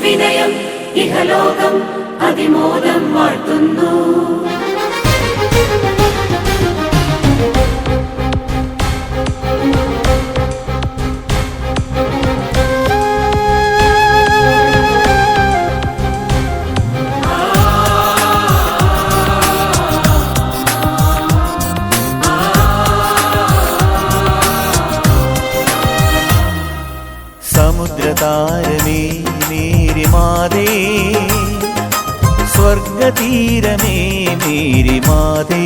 വിനയം ഇഹലോകം അതിമോദം വാഴ്ത്തുന്നു. സമുദ്രതാരമേ മാതേ സ്വർഗതീരമേ മേരി മാതേ.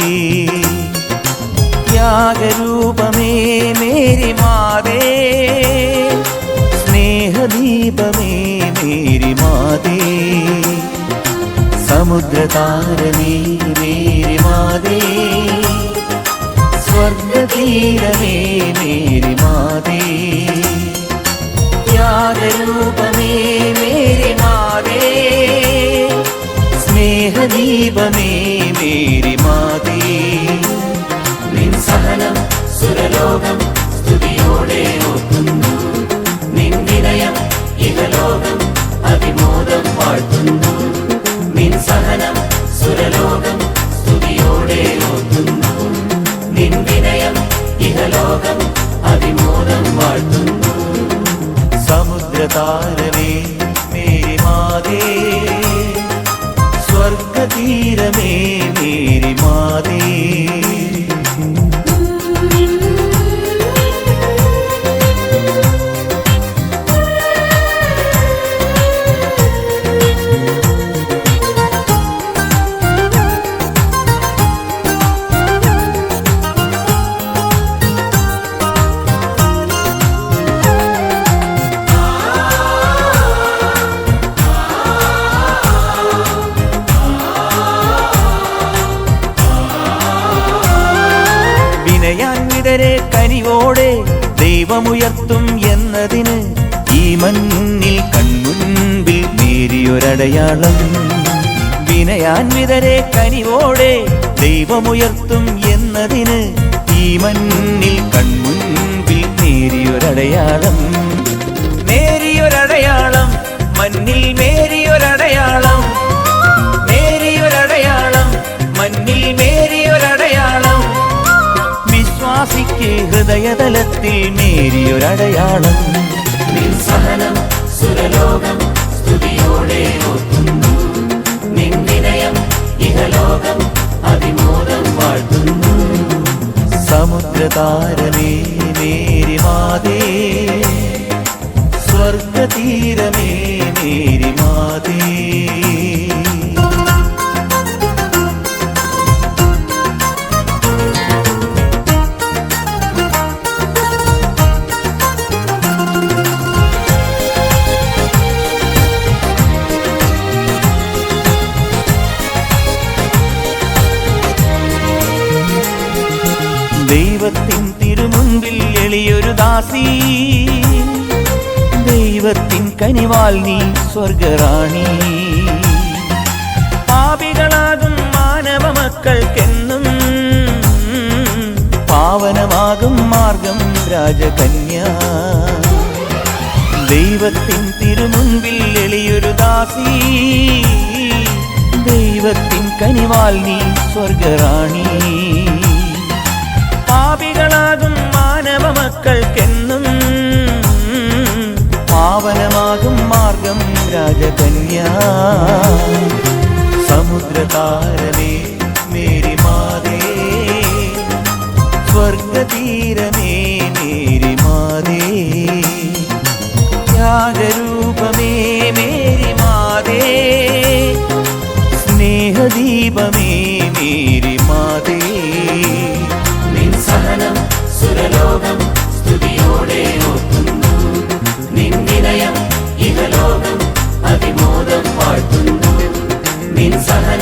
ത്യാഗരൂപമേ മേരി മാതേ സ്നേഹദീപമേ മേരി മാതേ. സമുദ്രതാരമേ മേരി മാതേ. സ്നേഹദീപമേ മേരി മാതേ. നിൻ സഹനം സുരലോകം സ്തുതിയോടെ ഓർക്കുന്നു. നിൻ വിനയം ഇഹലോകം അതിമോദം വാഴ്ത്തുന്നു. നിൻ സഹനം സുരലോകം സ്തുതിയോടെ ഓർക്കുന്നു. നിൻ വിനയം ഇഹലോകം അതിമോദം വാഴ്ത്തുന്നു. സമുദ്രതാരമേ സ്വർഗതീരമേ മേരി മാതേ വിനയാൻവിതരെ കനിവോടെ ദൈവമുയർത്തും എന്നതിന് ഈ മണ്ണിൽ കൺമുൻപിൽ നേരിയൊരടയാളം. വിനയാൻവിതരെ കനിവോടെ ദൈവമുയർത്തും എന്നതിന് ഈ മണ്ണിൽ കൺമുൻപിൽ നേരിയൊരടയാളം. നേരിയൊരടയാളം മണ്ണിൽ മേരിയൊരടയാളം ഹൃദയതലത്തിൽ മേരിയൊരടയാളം നിൻ സഹനം സുരലോകം സ്തുതിയോടെ ഓർക്കുന്നു. നിൻ വിനയം ഇഹലോകം അതിമോദം വാഴ്ത്തുന്നു. സമുദ്രതാരമേ മേരി മാതേ. സ്വർഗതീരമേ മേരി മാതേ. ദൈവത്തിൻ തിരുമുൻപിൽ എളിയൊരു ദാസി. ദൈവത്തിൻ കനിവാൽ നീ സ്വർഗറാണി. പാപികളാകും മാനവ മക്കൾക്കെന്നും പാവനമാകും മാർഗം രാജകന്യ. ദൈവത്തിൻ തിരുമുൻപിൽ എളിയൊരു ദാസി. ദൈവത്തിൻ കനിവാൽ നീ സ്വർഗറാണി. മക്കൾക്കെന്നും പാവനമാകും മാർഗം രാജകന്യ. സമുദ്രതാരമേ മേരി മാതേ സ്വർഗതീരമേ മേരി മാതേ ത്യാഗരൂപമേ മേരി മാതേ സ്നേഹദീപമേ அபிமோதம் வாழ்த்தும். நின் சக